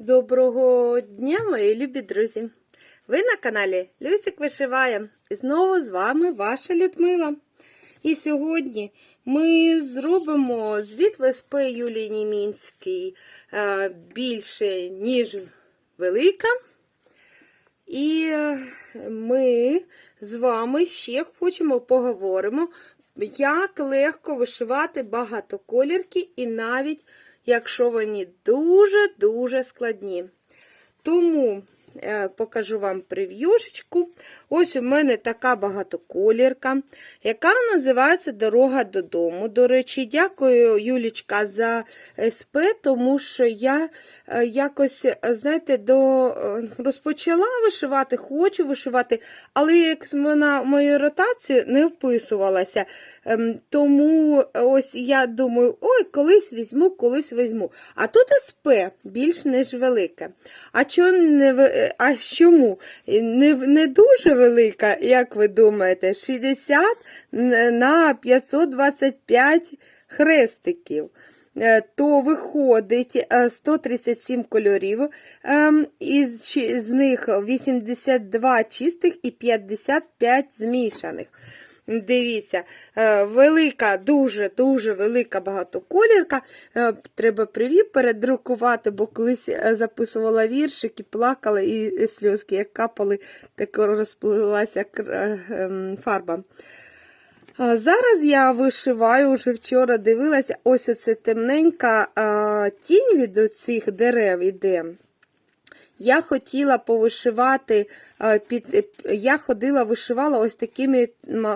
Доброго дня, мої любі друзі! Ви на каналі Люсик Вишиває. І знову з вами ваша Людмила. І сьогодні ми зробимо звіт ВСП Юлії Німінській е, більше, ніж велика. І е, ми з вами ще хочемо поговоримо, як легко вишивати багатоколірки і навіть якщо вони дуже-дуже складні. Тому покажу вам прев'юшечку. Ось у мене така багатоколірка, яка називається Дорога додому. До речі, дякую, Юлічка, за СП, тому що я е, якось, е, знаєте, до, е, розпочала вишивати, хочу вишивати, але як вона в мою ротацію не вписувалася. Ем, Тому ось я думаю, ой, колись візьму, колись візьму. А тут СП більш ніж велике. А чо не а чому? Не, не дуже велика, як ви думаєте, 60 на 525 хрестиків. Е, То виходить е, 137 кольорів, ем, із них 82 чистих і 55 змішаних. Дивіться, е, велика, дуже-дуже велика багатоколірка. Е, Треба привів передрукувати, бо колись е, записувала віршик і плакала, і сльозки, як капали, так розплилася ем, фарба. Зараз я вишиваю, вже вчора дивилася, ось оце темненька тінь від цих дерев іде. Я хотіла повишивати, під, е, я ходила, вишивала ось такими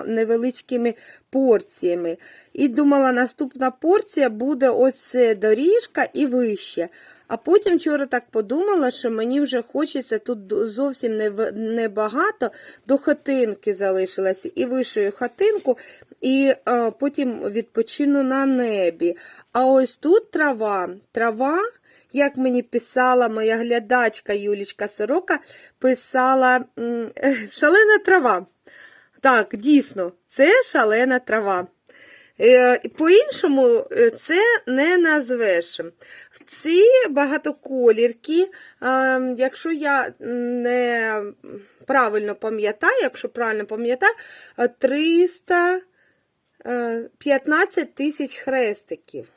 невеличкими порціями. І думала, наступна порція буде ось доріжка і вище. А потім вчора так подумала, що мені вже хочеться тут зовсім небагато, до хатинки залишилася. І вишию хатинку, і е, потім відпочину на небі. А ось тут трава. Трава, як мені писала моя глядачка Юлічка Сорока, писала шалена трава. Так, дійсно, це шалена трава. Е, По-іншому е, це не назвеш. Ці багатоколірки, е, якщо я не правильно пам'ятаю, якщо правильно пам'ятаю, е, 315 тисяч хрестиків.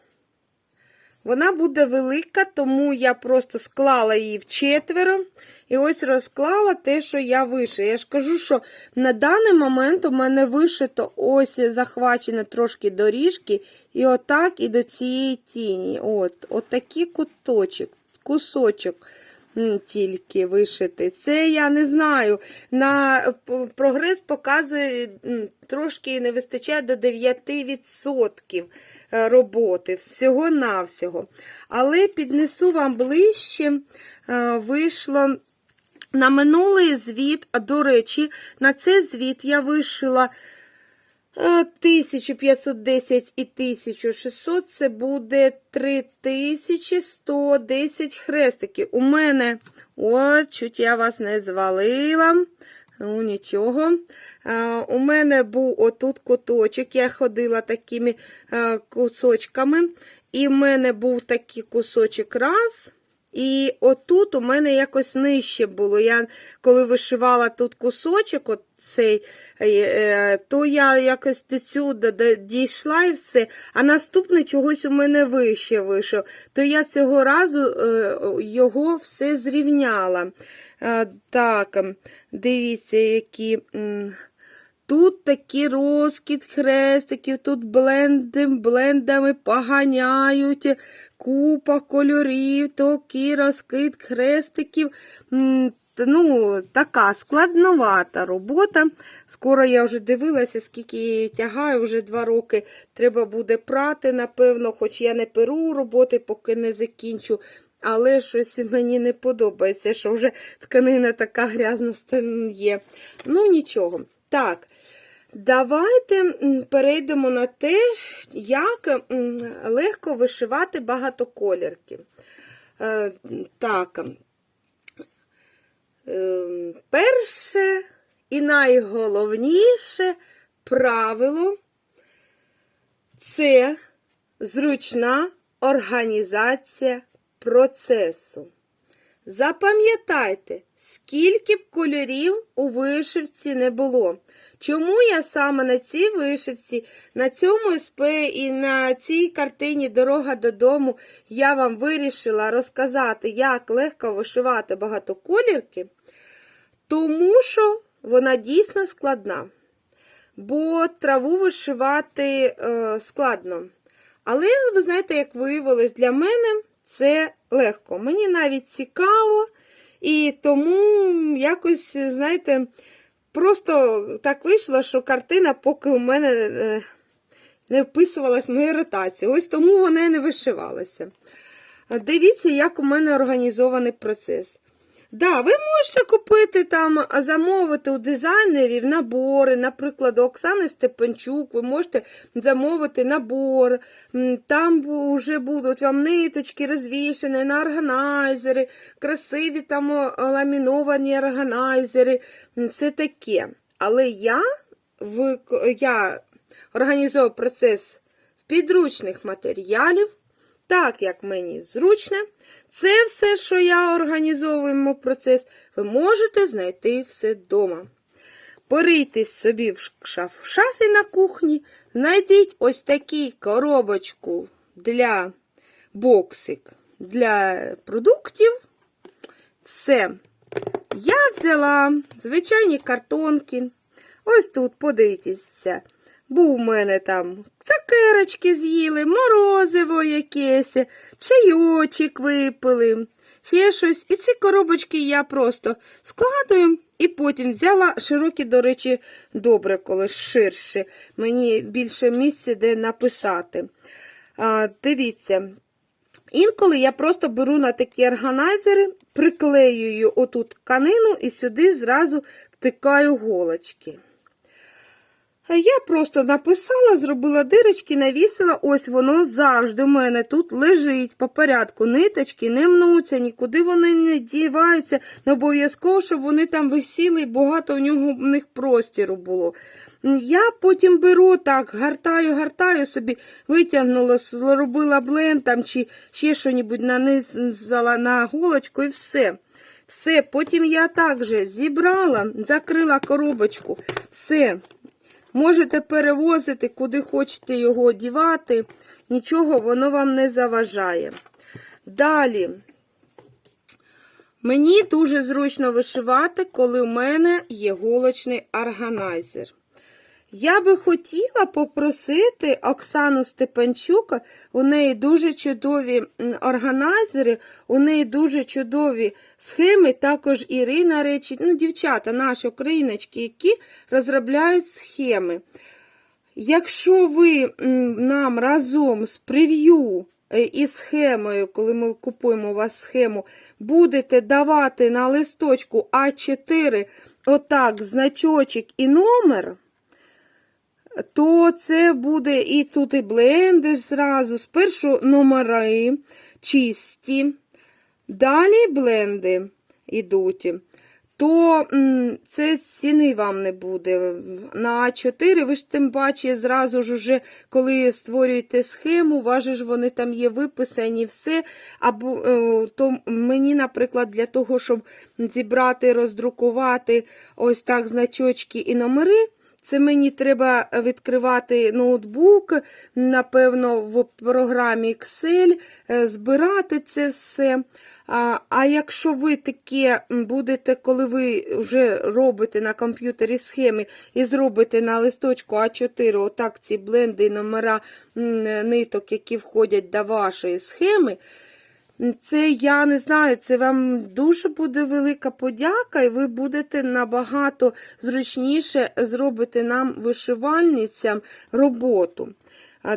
Вона буде велика, тому я просто склала її в четверо. І ось розклала те, що я вишила. Я ж кажу, що на даний момент у мене вишито ось захвачено трошки доріжки, і отак і до цієї тіні. От, такий куточок, кусочок тільки вишити. Це я не знаю. На прогрес показує трошки не вистачає до 9% е, роботи. Всього-навсього. Але піднесу вам ближче. Е, Вийшло на минулий звіт, до речі, на цей звіт я вишила 1510 і 1600, це буде 3110 хрестиків. У мене, от, чуть я вас не звалила. Ну, нічого. Е, У мене був отут куточок, я ходила такими е, кусочками, і в мене був такий кусочок раз. І отут у мене якось нижче було. Я коли вишивала тут кусочок, от цей, е, е, то я якось до сюди дійшла і все. А наступний чогось у мене вище вийшов. То я цього разу е, його все зрівняла. Так, дивіться, які. Тут такі розкіт хрестиків, тут блендом, блендами поганяють, купа кольорів, такий розкид хрестиків. Ну, така складновата робота. Скоро я вже дивилася, скільки її тягаю, вже два роки треба буде прати, напевно, хоч я не перу роботи, поки не закінчу. Але щось мені не подобається, що вже тканина така грязна є. Ну, нічого. Так, давайте перейдемо на те, як легко вишивати багатоколірки. Е, Так, перше і найголовніше правило це зручна організація процесу. Запам'ятайте, скільки б кольорів у вишивці не було. Чому я саме на цій вишивці, на цьому СП і на цій картині Дорога додому я вам вирішила розказати, як легко вишивати багатоколірки? Тому що вона дійсно складна. Бо траву вишивати е, складно. Але, ви знаєте, як виявилось, для мене це легко. Мені навіть цікаво, і тому якось, знаєте, просто так вийшло, що картина поки у мене е, не вписувалась в мою ротацію. Ось тому вона не вишивалася. Дивіться, як у мене організований процес. Да, ви можете купити там, замовити у дизайнерів набори, наприклад, у Оксани Степанчук, ви можете замовити набор, там вже будуть вам ниточки розвішені на органайзери, красиві там ламіновані органайзери, все таке. Але я, я організовую процес з підручних матеріалів, так як мені зручно. Це все, що я організовуємо процес, ви можете знайти все вдома. Порийте собі в шафі на кухні, знайдіть ось таку коробочку для боксик для продуктів. Все. Я взяла звичайні картонки. Ось тут, подивіться, був у мене там цукерочки з'їли, морозиво якесь, чайочок випили, ще щось. І ці коробочки я просто складую і потім взяла широкі, до речі, добре, коли ширше. Мені більше місця, де написати. А, Дивіться. Інколи я просто беру на такі органайзери, приклеюю отут тканину і сюди зразу втикаю голочки. Я просто написала, зробила дирочки, навісила, ось воно завжди в мене тут лежить по порядку. Ниточки не мнуться, нікуди вони не діваються. Не обов'язково, щоб вони там висіли і багато в нього в них простіру було. Я потім беру так, гартаю, гартаю собі, витягнула, робила бленд там чи ще щось нанизала на голочку і все. Все, потім я також зібрала, закрила коробочку, все. Можете перевозити, куди хочете його одівати, нічого воно вам не заважає. Далі, мені дуже зручно вишивати, коли в мене є голочний органайзер. Я би хотіла попросити Оксану Степанчука, у неї дуже чудові органайзери, у неї дуже чудові схеми, також Ірина речі, ну, дівчата, наші україночки, які розробляють схеми. Якщо ви нам разом з прев'ю е, і схемою, коли ми купуємо у вас схему, будете давати на листочку А4 отак значочок і номер, то це буде і тут і блендиш зразу. Спершу номери чисті, далі бленди йдуть. То це ціни вам не буде. На А4 ви ж тим паче, зразу ж уже, коли створюєте схему, важе ж вони там є виписані все. Або то мені, наприклад, для того, щоб зібрати, роздрукувати ось так значочки і номери. Це мені треба відкривати ноутбук, напевно, в програмі Excel, збирати це все. А а якщо ви таке будете, коли ви вже робите на комп'ютері схеми і зробите на листочку А4 отак ці бленди номера ниток, які входять до вашої схеми, це я не знаю, це вам дуже буде велика подяка, і ви будете набагато зручніше зробити нам вишивальницям роботу.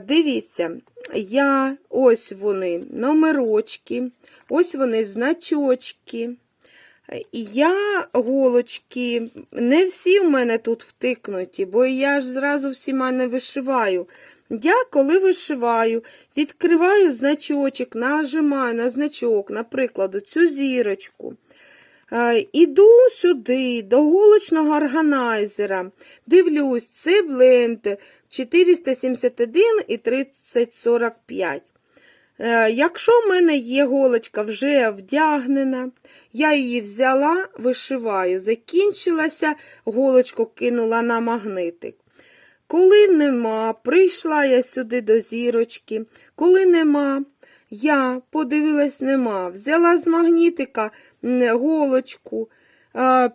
Дивіться, я ось вони, номерочки, ось вони значочки. Я голочки, не всі в мене тут втикнуті, бо я ж зразу всіма не вишиваю. Я, коли вишиваю, відкриваю значочок, нажимаю на значок, наприклад, цю зірочку. Іду сюди, до голочного органайзера. Дивлюсь, це бленд 471 і 3045. Е, Якщо в мене є голочка вже вдягнена, я її взяла, вишиваю, закінчилася, голочку кинула на магнитик. Коли нема, прийшла я сюди до зірочки. Коли нема, я подивилась, нема. Взяла з магнітика голочку,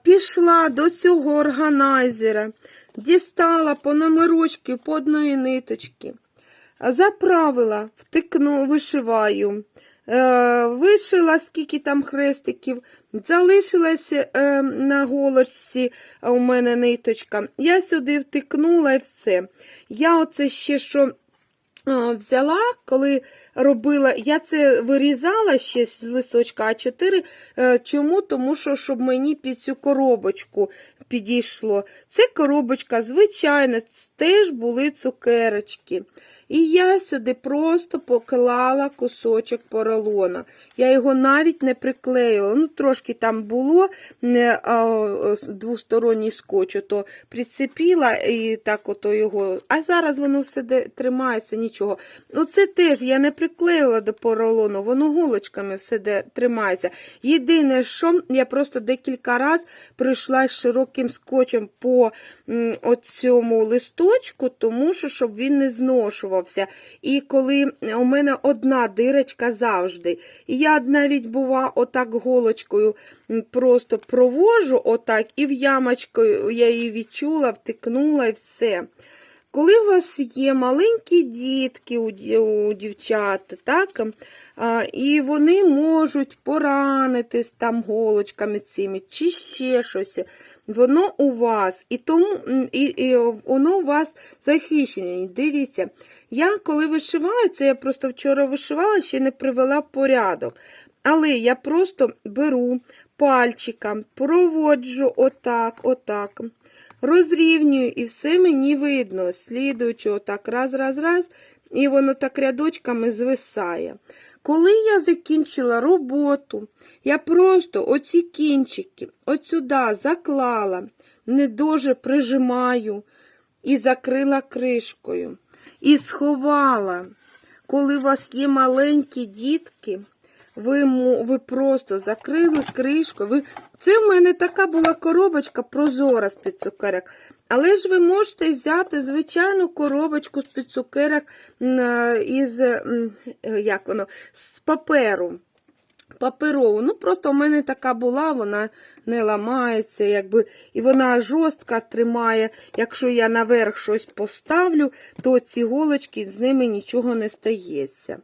пішла до цього органайзера, дістала по номерочки по одної ниточки. Заправила, втикну, вишиваю. Е, вишила, скільки там хрестиків, залишилась е, на голочці у мене ниточка. Я сюди втикнула і все. Я оце ще що е, взяла, коли робила, я це вирізала ще з листочка А4. Е, Чому? Тому що, щоб мені під цю коробочку підійшло. Це коробочка, звичайна, теж були цукерочки. І я сюди просто поклала кусочок поролона. Я його навіть не приклеїла. Ну, трошки там було не, а, двосторонній скотч, то прицепіла і так ото його. А зараз воно все тримається, нічого. Ну, це теж я не приклеїла до поролону, воно голочками все де тримається. Єдине, що я просто декілька разів пройшла з широким скотчем по оцьому листочку, тому що щоб він не зношувався. І коли у мене одна дирочка завжди, і я навіть бува отак голочкою просто провожу, отак, і в ямочку я її відчула, втикнула і все. Коли у вас є маленькі дітки у, дівчат, так, і вони можуть поранитись там голочками цими, чи ще щось, воно у вас, і тому і, і воно у вас захищене. Дивіться, я коли вишиваю, це я просто вчора вишивала, ще не привела порядок. Але я просто беру пальчиком, проводжу отак, отак розрівнюю, і все мені видно, слідуючи отак раз, раз, раз, і воно так рядочками звисає. Коли я закінчила роботу, я просто оці кінчики от сюди заклала, не дуже прижимаю і закрила кришкою. І сховала. Коли у вас є маленькі дітки, ви, ви просто закрили кришку. Ви... Це в мене така була коробочка прозора з-під цукерок. Але ж ви можете взяти звичайну коробочку з-під цукерок е, із е, як воно, з паперу. Паперову. Ну, просто в мене така була, вона не ламається, якби, і вона жорстка тримає. Якщо я наверх щось поставлю, то ці голочки з ними нічого не стається.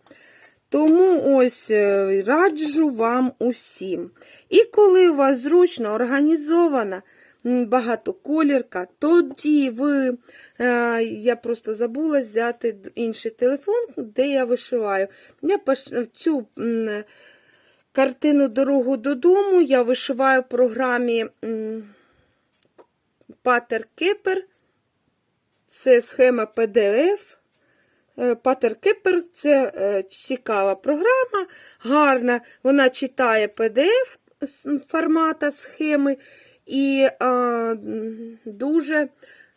Тому ось е, раджу вам усім. І коли у вас зручно організована багатоколірка, тоді ви, е, я просто забула взяти інший телефон, де я вишиваю. Я цю картину дорогу додому я вишиваю в програмі Pater Kepper. Це схема PDF. Патер Кепер це е, цікава програма, гарна. Вона читає PDF формата схеми і е, дуже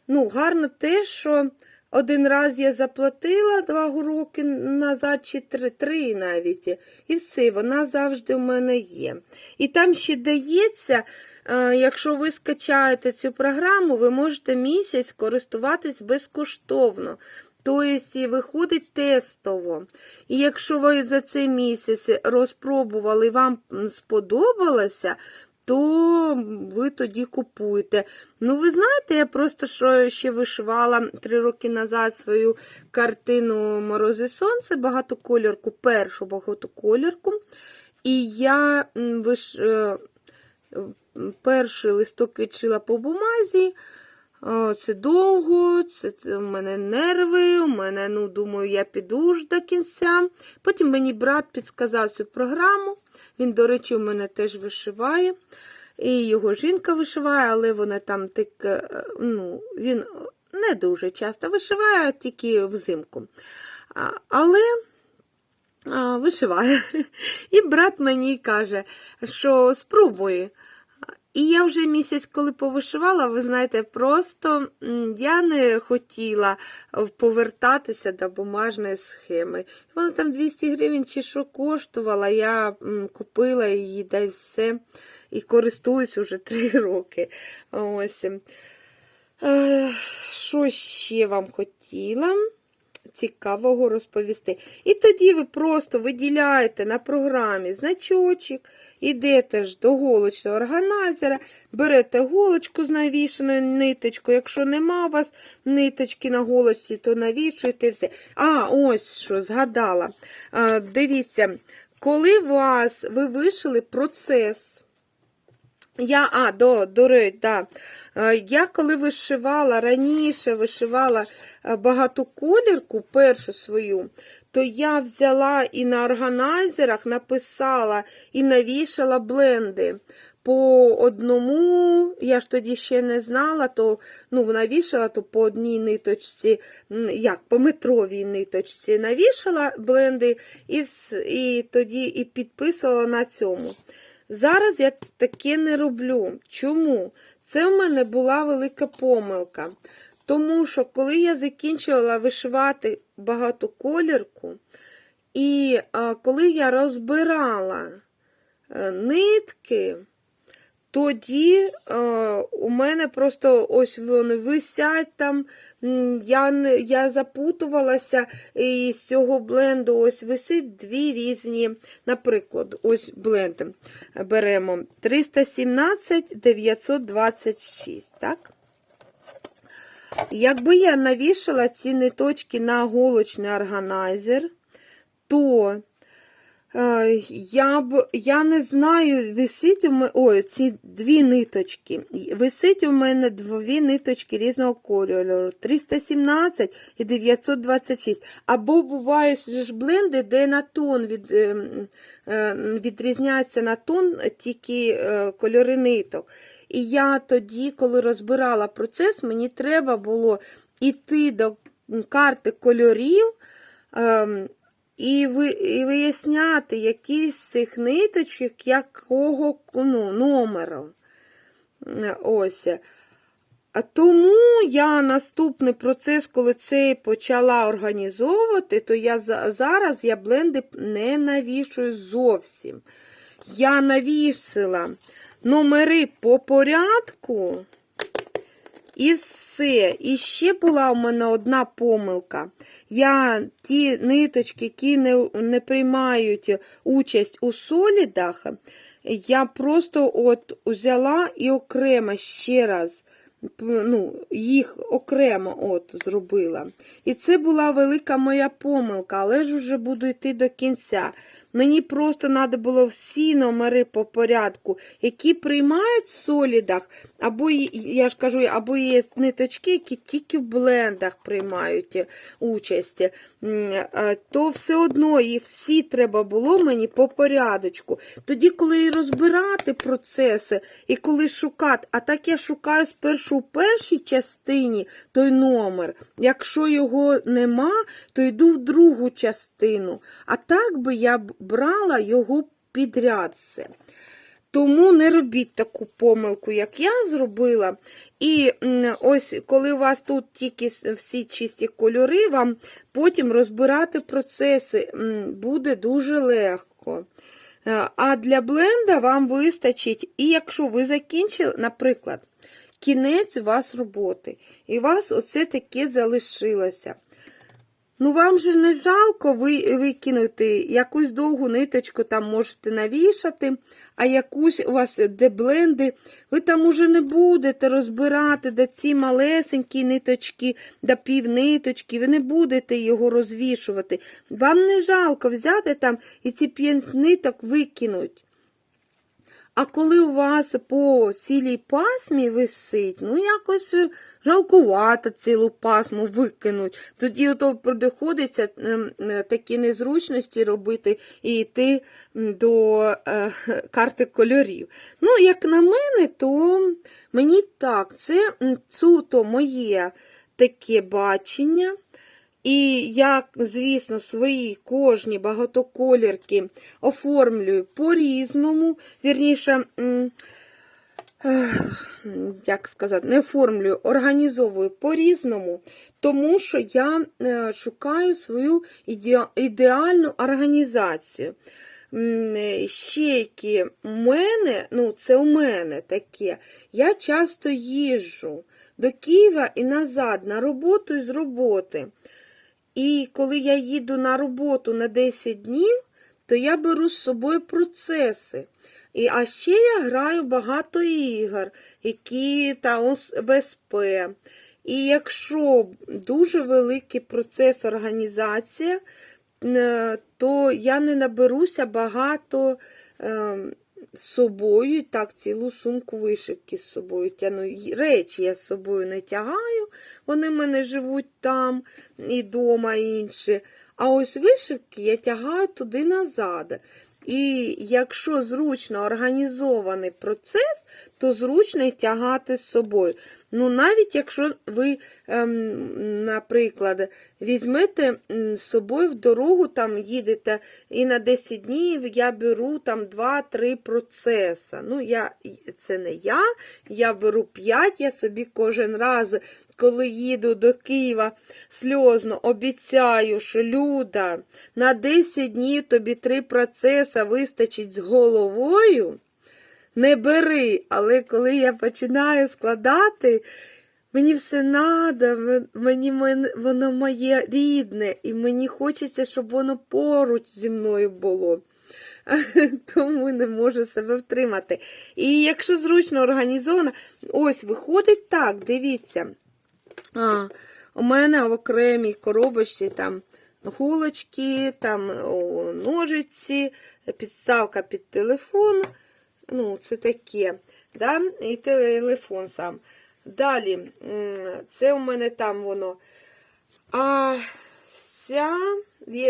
ну, гарно те, що один раз я заплатила два роки назад, чи три, три навіть, і все, вона завжди в мене є. І там ще дається. е, Якщо ви скачаєте цю програму, ви можете місяць користуватись безкоштовно. Тобто і виходить тестово. І якщо ви за цей місяць розпробували і вам сподобалося, то ви тоді купуєте. Ну, ви знаєте, я просто що ще вишивала три роки назад свою картину Морози Сонце, багатоколірку, першу багатоколірку. І я виш... е, перший листок відшила по бумазі. Це довго, це, це у мене нерви, у мене, ну, думаю, я піду ж до кінця. Потім мені брат підсказав цю програму. Він, до речі, у мене теж вишиває. І його жінка вишиває, але вона там так, е, ну, він не дуже часто вишиває, тільки взимку. Але вишиває. І брат мені каже, що спробуй. І я вже місяць, коли повишивала, ви знаєте, просто я не хотіла е, повертатися до бумажної схеми. Вона там 200 гривень чи що коштувала, я купила її, да все. І користуюсь уже 3 роки. Ось. Е, Що ще вам хотіла? Цікавого розповісти. І тоді ви просто виділяєте на програмі значочок, йдете ж до голочного органайзера, берете голочку з навішеною ниточкою. Якщо нема у вас ниточки на голочці, то навішуєте все. А, ось що, згадала. Дивіться, коли вас ви вишили процес. Я, а, до, до да. Е, Я коли вишивала, раніше вишивала е, багатоколірку, першу свою, то я взяла і на органайзерах написала і навішала бленди. По одному, я ж тоді ще не знала, то ну, навішала то по одній ниточці, як по метровій ниточці навішала бленди і, і тоді і підписувала на цьому. Зараз я таке не роблю. Чому? Це в мене була велика помилка. Тому що коли я закінчувала вишивати багатоколірку, і коли я розбирала е, нитки, тоді е, у мене просто ось вони висять там. Я, я запутувалася, і з цього бленду ось висить дві різні. Наприклад, ось бленд беремо 317 926, так? Якби я навішала ці ниточки на голочний органайзер, то Я б я не знаю, висить у мене ой, ці дві ниточки. Висить у мене дві ниточки різного кольору 317 і 926. Або бувають ж бленди, де на тон від, е, е, відрізняється на тон тільки е, кольори ниток. І я тоді, коли розбирала процес, мені треба було йти до карти кольорів. І ви, і виясняти, які з цих ниточок, якого ну, номеру. Ось. А тому я наступний процес, коли це почала організовувати, то я зараз я бленди не навішую зовсім. Я навісила номери по порядку. І все. І ще була у мене одна помилка. Я ті ниточки, які не, не приймають участь у солідах, я просто от взяла і окремо ще раз ну, їх окремо от зробила. І це була велика моя помилка, але ж уже буду йти до кінця. Мені просто треба було всі номери по порядку, які приймають в солідах, або я ж кажу, або є ниточки, які тільки в блендах приймають участь. То все одно їх всі треба було мені по порядочку. Тоді, коли розбирати процеси, і коли шукати, а так я шукаю спершу в першій частині той номер. Якщо його нема, то йду в другу частину. А так би я брала його підряд все. Тому не робіть таку помилку, як я зробила. І ось коли у вас тут тільки всі чисті кольори, вам потім розбирати процеси буде дуже легко. Е, А для бленда вам вистачить, і якщо ви закінчили, наприклад, кінець у вас роботи, і у вас оце таке залишилося. Ну, вам же не жалко ви, викинути якусь довгу ниточку, там можете навішати, а якусь у вас де бленди, ви там уже не будете розбирати де ці малесенькі ниточки, да півниточки, ви не будете його розвішувати. Вам не жалко взяти там і ці п'ять ниток викинуть. А коли у вас по цілій пасмі висить, ну якось е, жалкувато цілу пасму викинуть. Тоді ото приходиться ем, е, такі незручності робити і йти до е, карти кольорів. Ну, як на мене, то мені так, це суто моє таке бачення. І я, звісно, свої кожні багатоколірки оформлюю по-різному. Вірніше, як сказати, не оформлюю, організовую по-різному, тому що я е, шукаю свою ідеальну організацію. Е, Ще які у мене, ну це у мене таке, я часто їжджу до Києва і назад на роботу і з роботи. І коли я їду на роботу на 10 днів, то я беру з собою процеси. І, а ще я граю багато ігор, які та ВСП. І якщо дуже великий процес організація, е, то я не наберуся багато е, з собою, так, цілу сумку вишивки з собою тяну. Речі я з собою не тягаю, вони в мене живуть там і дома інші. А ось вишивки я тягаю туди назад. І якщо зручно організований процес, то зручно тягати з собою. Ну, навіть якщо ви, ем, наприклад, візьмете з собою в дорогу, там їдете, і на 10 днів я беру там 2-3 процеси. Ну, я, це не я, я беру 5, я собі кожен раз, коли їду до Києва, сльозно обіцяю, що Люда, на 10 днів тобі 3 процеси вистачить з головою. Не бери, але коли я починаю складати, мені все надо, мені воно моє рідне, і мені хочеться, щоб воно поруч зі мною було. Тому не можу себе втримати. І якщо зручно організовано, ось виходить так, дивіться. А, у мене в окремій коробочці там голочки, там ножиці, підставка під телефон. Ну, це таке. Да? І телефон сам. Далі, це у мене там воно. А вся,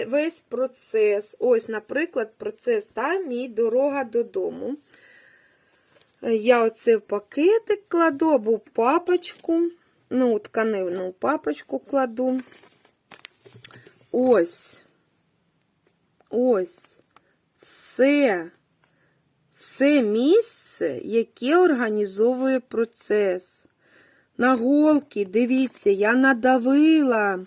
весь процес. Ось, наприклад, процес, та, мій дорога додому. Я оце в пакетик кладу або в папочку. Ну, тканину папочку кладу. Ось. Ось. Все. Все місце, яке організовує процес. На голки, дивіться, я надавила.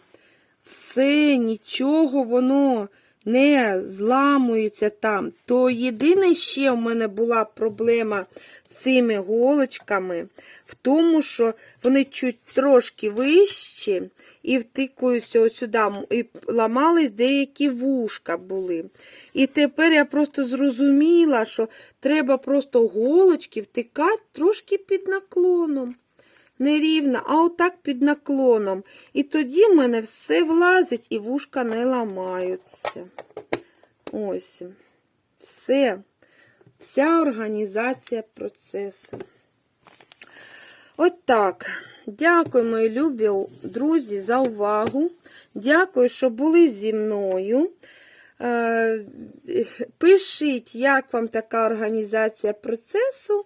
Все, нічого воно не зламується там. То єдине ще в мене була проблема з цими голочками в тому, що вони чуть трошки вищі і втикуються ось сюди, і ламались деякі вушка були. І тепер я просто зрозуміла, що треба просто голочки втикати трошки під наклоном. Не рівно, а отак під наклоном. І тоді в мене все влазить і вушка не ламаються. Ось. Все. Вся організація процесу. От так. Дякую, мої любі друзі, за увагу. Дякую, що були зі мною. Е, Пишіть, як вам така організація процесу.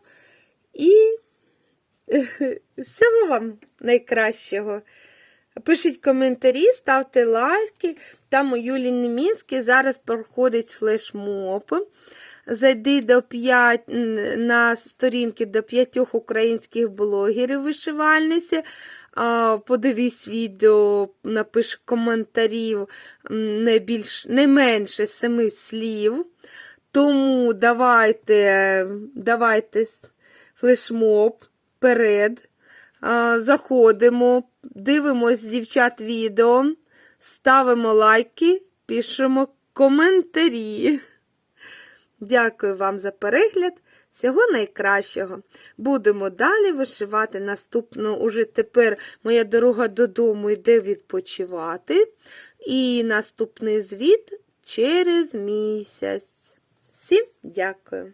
І всього вам найкращого. Пишіть коментарі, ставте лайки. Там у Юлії Немінській зараз проходить флешмоб. Зайди до 5, на сторінки до п'ятьох українських блогерів вишивальниці. Подивись відео, напиш коментарів не, більш, не менше семи слів. Тому давайте, давайте флешмоб вперед. Заходимо, дивимось дівчат відео, ставимо лайки, пишемо коментарі. Дякую вам за перегляд. Всього найкращого. Будемо далі вишивати наступну, уже тепер моя дорога додому йде відпочивати. І наступний звіт через місяць. Всім дякую!